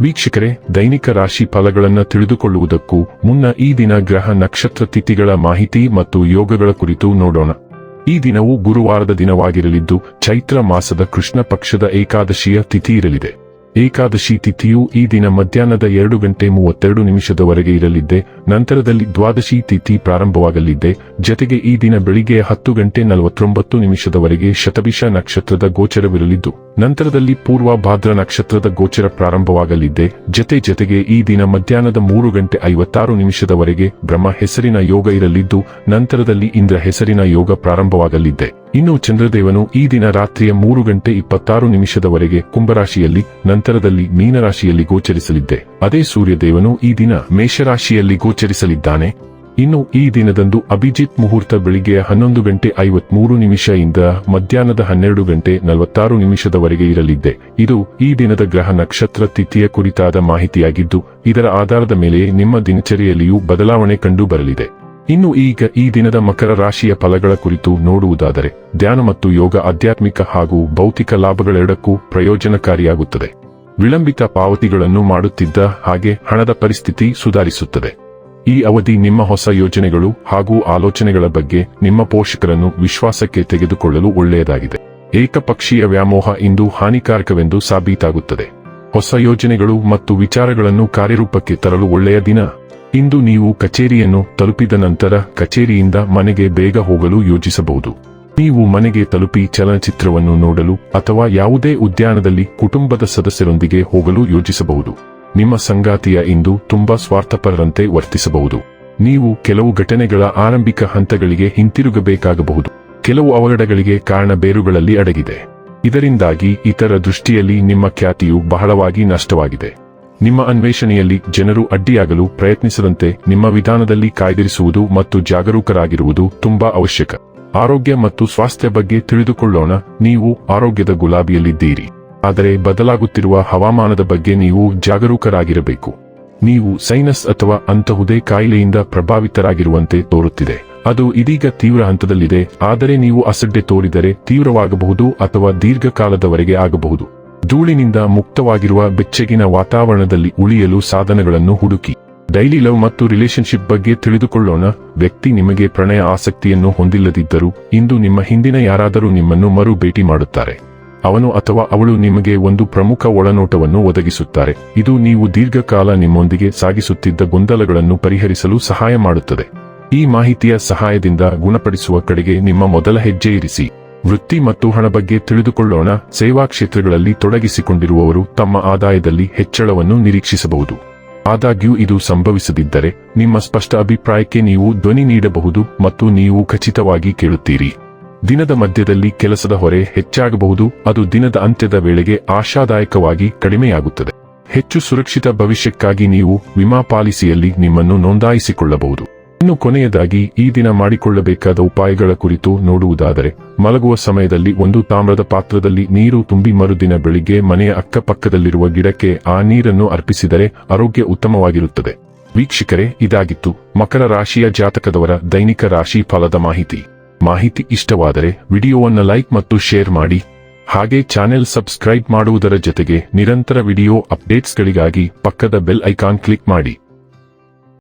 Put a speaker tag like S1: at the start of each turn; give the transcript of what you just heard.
S1: ವೀಕ್ಷಕರೇ, ದೈನಿಕ ರಾಶಿ ಫಲಗಳನ್ನು ತಿಳಿದುಕೊಳ್ಳುವುದಕ್ಕೂ ಮುನ್ನ ಈ ದಿನ ಗ್ರಹ ನಕ್ಷತ್ರ ತಿಥಿಗಳ ಮಾಹಿತಿ ಮತ್ತು ಯೋಗಗಳ ಕುರಿತು ನೋಡೋಣ. ಈ ದಿನವು ಗುರುವಾರದ ದಿನವಾಗಿರಲಿದ್ದು, ಚೈತ್ರ ಮಾಸದ ಕೃಷ್ಣ ಪಕ್ಷದ ಏಕಾದಶಿಯ ತಿಥಿ ಇರಲಿದೆ. ಏಕಾದಶಿ ತಿಥಿಯು ಈ ದಿನ ಮಧ್ಯಾಹ್ನದ ಎರಡು ಗಂಟೆ ಮೂವತ್ತೆರಡು ನಿಮಿಷದವರೆಗೆ ಇರಲಿದ್ದೆ, ನಂತರದಲ್ಲಿ ದ್ವಾದಶಿ ತಿಥಿ ಪ್ರಾರಂಭವಾಗಲಿದ್ದೆ, ಜತೆಗೆ ಈ ದಿನ ಬೆಳಿಗ್ಗೆ ಹತ್ತು ಗಂಟೆ ನಲವತ್ತೊಂಬತ್ತು ನಿಮಿಷದವರೆಗೆ ಶತಭಿಷ ನಕ್ಷತ್ರದ ಗೋಚರವಿರಲಿದ್ದು, ನಂತರದಲ್ಲಿ ಪೂರ್ವ ಭಾದ್ರ ನಕ್ಷತ್ರದ ಗೋಚರ ಪ್ರಾರಂಭವಾಗಲಿದ್ದೆ, ಜತೆ ಜತೆಗೆ ಈ ದಿನ ಮಧ್ಯಾಹ್ನದ ಮೂರು ಗಂಟೆ ಐವತ್ತಾರು ನಿಮಿಷದವರೆಗೆ ಬ್ರಹ್ಮ ಹೆಸರಿನ ಯೋಗ ಇರಲಿದ್ದು, ನಂತರದಲ್ಲಿ ಇಂದ್ರ ಹೆಸರಿನ ಯೋಗ ಪ್ರಾರಂಭವಾಗಲಿದ್ದೆ. ಇನ್ನು ಚಂದ್ರದೇವನು ಈ ದಿನ ರಾತ್ರಿಯ ಮೂರು ಗಂಟೆ ಇಪ್ಪತ್ತಾರು ನಿಮಿಷದವರೆಗೆ ಕುಂಭರಾಶಿಯಲ್ಲಿ ನಂತರದಲ್ಲಿ ಮೀನರಾಶಿಯಲ್ಲಿ ಗೋಚರಿಸಲಿದ್ದೆ. ಅದೇ ಸೂರ್ಯದೇವನು ಈ ದಿನ ಮೇಷರಾಶಿಯಲ್ಲಿ ಗೋಚರಿಸಲಿದ್ದಾನೆ. ಇನ್ನು ಈ ದಿನದಂದು ಅಭಿಜಿತ್ ಮುಹೂರ್ತ ಬೆಳಿಗ್ಗೆ ಹನ್ನೊಂದು ಗಂಟೆ ಐವತ್ಮೂರು ನಿಮಿಷ ಇಂದ ಮಧ್ಯಾಹ್ನದ ಹನ್ನೆರಡು ಗಂಟೆ ನಲವತ್ತಾರು ನಿಮಿಷದವರೆಗೆ ಇರಲಿದ್ದೆ. ಇದು ಈ ದಿನದ ಗ್ರಹ ನಕ್ಷತ್ರ ತಿಥಿಯ ಕುರಿತಾದ ಮಾಹಿತಿಯಾಗಿದ್ದು, ಇದರ ಆಧಾರದ ಮೇಲೆ ನಿಮ್ಮ ದಿನಚರಿಯಲ್ಲಿಯೂ ಬದಲಾವಣೆ ಕಂಡು ಬರಲಿದೆ ಇನ್ನು ಈಗ ಈ ದಿನದ ಮಕರ ರಾಶಿಯ ಫಲಗಳ ಕುರಿತು ನೋಡುವುದಾದರೆ, ಧ್ಯಾನ ಮತ್ತು ಯೋಗ ಆಧ್ಯಾತ್ಮಿಕ ಹಾಗೂ ಭೌತಿಕ ಲಾಭಗಳೆರಡಕ್ಕೂ ಪ್ರಯೋಜನಕಾರಿಯಾಗುತ್ತದೆ. ವಿಳಂಬಿತ ಪಾವತಿಗಳನ್ನು ಮಾಡುತ್ತಿದ್ದ ಹಾಗೆ ಹಣದ ಪರಿಸ್ಥಿತಿ ಸುಧಾರಿಸುತ್ತದೆ. ಈ ಅವಧಿ ನಿಮ್ಮ ಹೊಸ ಯೋಜನೆಗಳು ಹಾಗೂ ಆಲೋಚನೆಗಳ ಬಗ್ಗೆ ನಿಮ್ಮ ಪೋಷಕರನ್ನು ವಿಶ್ವಾಸಕ್ಕೆ ತೆಗೆದುಕೊಳ್ಳಲು ಒಳ್ಳೆಯದಾಗಿದೆ. ಏಕಪಕ್ಷೀಯ ವ್ಯಾಮೋಹ ಇಂದು ಹಾನಿಕಾರಕವೆಂದು ಸಾಬೀತಾಗುತ್ತದೆ. ಹೊಸ ಯೋಜನೆಗಳು ಮತ್ತು ವಿಚಾರಗಳನ್ನು ಕಾರ್ಯರೂಪಕ್ಕೆ ತರಲು ಒಳ್ಳೆಯ ದಿನ. ಇಂದು ನೀವು ಕಚೇರಿಯನ್ನು ತಲುಪಿದ ನಂತರ ಕಚೇರಿಯಿಂದ ಮನೆಗೆ ಬೇಗ ಹೋಗಲು ಯೋಜಿಸಬಹುದು. ನೀವು ಮನೆಗೆ ತಲುಪಿ ಚಲನಚಿತ್ರವನ್ನು ನೋಡಲು ಅಥವಾ ಯಾವುದೇ ಉದ್ಯಾನದಲ್ಲಿ ಕುಟುಂಬದ ಸದಸ್ಯರೊಂದಿಗೆ ಹೋಗಲು ಯೋಜಿಸಬಹುದು. ನಿಮ್ಮ ಸಂಗಾತಿಯ ಇಂದು ತುಂಬಾ ಸ್ವಾರ್ಥಪರರಂತೆ ವರ್ತಿಸಬಹುದು. ನೀವು ಕೆಲವು ಘಟನೆಗಳ ಆರಂಭಿಕ ಹಂತಗಳಿಗೆ ಹಿಂತಿರುಗಬೇಕಾಗಬಹುದು. ಕೆಲವು ಅವಘಡಗಳಿಗೆ ಕಾರಣ ಬೇರುಗಳಲ್ಲಿ ಅಡಗಿದೆ. ಇದರಿಂದಾಗಿ ಇತರ ದೃಷ್ಟಿಯಲ್ಲಿ ನಿಮ್ಮ ಖ್ಯಾತಿಯು ಬಹಳವಾಗಿ ನಷ್ಟವಾಗಿದೆ. ನಿಮ್ಮ ಅನ್ವೇಷಣೆಯಲ್ಲಿ ಜನರು ಅಡ್ಡಿಯಾಗಲು ಪ್ರಯತ್ನಿಸದಂತೆ ನಿಮ್ಮ ವಿಧಾನದಲ್ಲಿ ಕಾಯ್ದಿರಿಸುವುದು ಮತ್ತು ಜಾಗರೂಕರಾಗಿರುವುದು ತುಂಬಾ ಅವಶ್ಯಕ. ಆರೋಗ್ಯ ಮತ್ತು ಸ್ವಾಸ್ಥ್ಯ ಬಗ್ಗೆ ತಿಳಿದುಕೊಳ್ಳೋಣ. ನೀವು ಆರೋಗ್ಯದ ಗುಲಾಬಿಯಲ್ಲಿದ್ದೀರಿ. ಆದರೆ ಬದಲಾಗುತ್ತಿರುವ ಹವಾಮಾನದ ಬಗ್ಗೆ ನೀವು ಜಾಗರೂಕರಾಗಿರಬೇಕು. ನೀವು ಸೈನಸ್ ಅಥವಾ ಅಂತಹುದೇ ಕಾಯಿಲೆಯಿಂದ ಪ್ರಭಾವಿತರಾಗಿರುವಂತೆ ತೋರುತ್ತಿದೆ. ಅದು ಇದೀಗ ತೀವ್ರ ಹಂತದಲ್ಲಿದೆ. ಆದರೆ ನೀವು ಅಸಡ್ಡೆ ತೋರಿದರೆ ತೀವ್ರವಾಗಬಹುದು ಅಥವಾ ದೀರ್ಘಕಾಲದವರೆಗೆ ಆಗಬಹುದು. ಧೂಳಿನಿಂದ ಮುಕ್ತವಾಗಿರುವ ಬೆಚ್ಚಗಿನ ವಾತಾವರಣದಲ್ಲಿ ಉಳಿಯಲು ಸಾಧನಗಳನ್ನು ಹುಡುಕಿ. ಡೈಲಿ ಲವ್ ಮತ್ತು ರಿಲೇಶನ್ಶಿಪ್ ಬಗ್ಗೆ ತಿಳಿದುಕೊಳ್ಳೋಣ. ವ್ಯಕ್ತಿ ನಿಮಗೆ ಪ್ರಣಯ ಆಸಕ್ತಿಯನ್ನು ಹೊಂದಿಲ್ಲದಿದ್ದರೂ, ಇಂದು ನಿಮ್ಮ ಹಿಂದಿನ ಯಾರಾದರೂ ನಿಮ್ಮನ್ನು ಮರು ಭೇಟಿ ಮಾಡುತ್ತಾರೆ. ಅವನು ಅಥವಾ ಅವಳು ನಿಮಗೆ ಒಂದು ಪ್ರಮುಖ ಒಳನೋಟವನ್ನು ಒದಗಿಸುತ್ತಾರೆ. ಇದು ನೀವು ದೀರ್ಘಕಾಲ ನಿಮ್ಮೊಂದಿಗೆ ಸಾಗಿಸುತ್ತಿದ್ದ ಗೊಂದಲಗಳನ್ನು ಪರಿಹರಿಸಲು ಸಹಾಯ ಮಾಡುತ್ತದೆ. ಈ ಮಾಹಿತಿಯ ಸಹಾಯದಿಂದ ಗುಣಪಡಿಸುವ ಕಡೆಗೆ ನಿಮ್ಮ ಮೊದಲ ಹೆಜ್ಜೆ ಇರಿಸಿ. ವೃತ್ತಿ ಮತ್ತು ಹಣ ಬಗ್ಗೆ ತಿಳಿದುಕೊಳ್ಳೋಣ. ಸೇವಾ ಕ್ಷೇತ್ರಗಳಲ್ಲಿ ತೊಡಗಿಸಿಕೊಂಡಿರುವವರು ತಮ್ಮ ಆದಾಯದಲ್ಲಿ ಹೆಚ್ಚಳವನ್ನು ನಿರೀಕ್ಷಿಸಬಹುದು. ಆದಾಗ್ಯೂ ಇದು ಸಂಭವಿಸದಿದ್ದರೆ, ನಿಮ್ಮ ಸ್ಪಷ್ಟ ಅಭಿಪ್ರಾಯಕ್ಕೆ ನೀವು ಧ್ವನಿ ನೀಡಬಹುದು ಮತ್ತು ನೀವು ಖಚಿತವಾಗಿ ಕೇಳುತ್ತೀರಿ. ದಿನದ ಮಧ್ಯದಲ್ಲಿ ಕೆಲಸದ ಹೊರೆ ಹೆಚ್ಚಾಗಬಹುದು, ಅದು ದಿನದ ಅಂತ್ಯದ ವೇಳೆಗೆ ಆಶಾದಾಯಕವಾಗಿ ಕಡಿಮೆಯಾಗುತ್ತದೆ. ಹೆಚ್ಚು ಸುರಕ್ಷಿತ ಭವಿಷ್ಯಕ್ಕಾಗಿ ನೀವು ವಿಮಾ ಪಾಲಿಸಿಯಲ್ಲಿ ನಿಮ್ಮನ್ನು ನೋಂದಾಯಿಸಿಕೊಳ್ಳಬಹುದು. ಇನ್ನು ಕೊನೆಯದಾಗಿ ಈ ದಿನ ಮಾಡಿಕೊಳ್ಳಬೇಕಾದ ಉಪಾಯಗಳ ಕುರಿತು ನೋಡುವುದಾದರೆ, ಮಲಗುವ ಸಮಯದಲ್ಲಿ ಒಂದು ತಾಮ್ರದ ಪಾತ್ರದಲ್ಲಿ ನೀರು ತುಂಬಿ ಮರುದಿನ ಬೆಳಿಗ್ಗೆ ಮನೆಯ ಅಕ್ಕಪಕ್ಕದಲ್ಲಿರುವ ಗಿಡಕ್ಕೆ ಆ ನೀರನ್ನು ಅರ್ಪಿಸಿದರೆ ಆರೋಗ್ಯ ಉತ್ತಮವಾಗಿರುತ್ತದೆ. ವೀಕ್ಷಕರೇ, ಇದಾಗಿತ್ತು ಮಕರ ರಾಶಿಯ ಜಾತಕದವರ ದೈನಿಕ ರಾಶಿ ಫಲದ ಮಾಹಿತಿ. ಮಾಹಿತಿ ಇಷ್ಟವಾದರೆ ವಿಡಿಯೋವನ್ನು ಲೈಕ್ ಮತ್ತು ಶೇರ್ ಮಾಡಿ. ಹಾಗೆ ಚಾನೆಲ್ ಸಬ್ಸ್ಕ್ರೈಬ್ ಮಾಡುವುದರ ಜೊತೆಗೆ ನಿರಂತರ ವಿಡಿಯೋ ಅಪ್ಡೇಟ್ಸ್ಗಳಿಗಾಗಿ ಪಕ್ಕದ ಬೆಲ್ ಐಕಾನ್ ಕ್ಲಿಕ್ ಮಾಡಿ.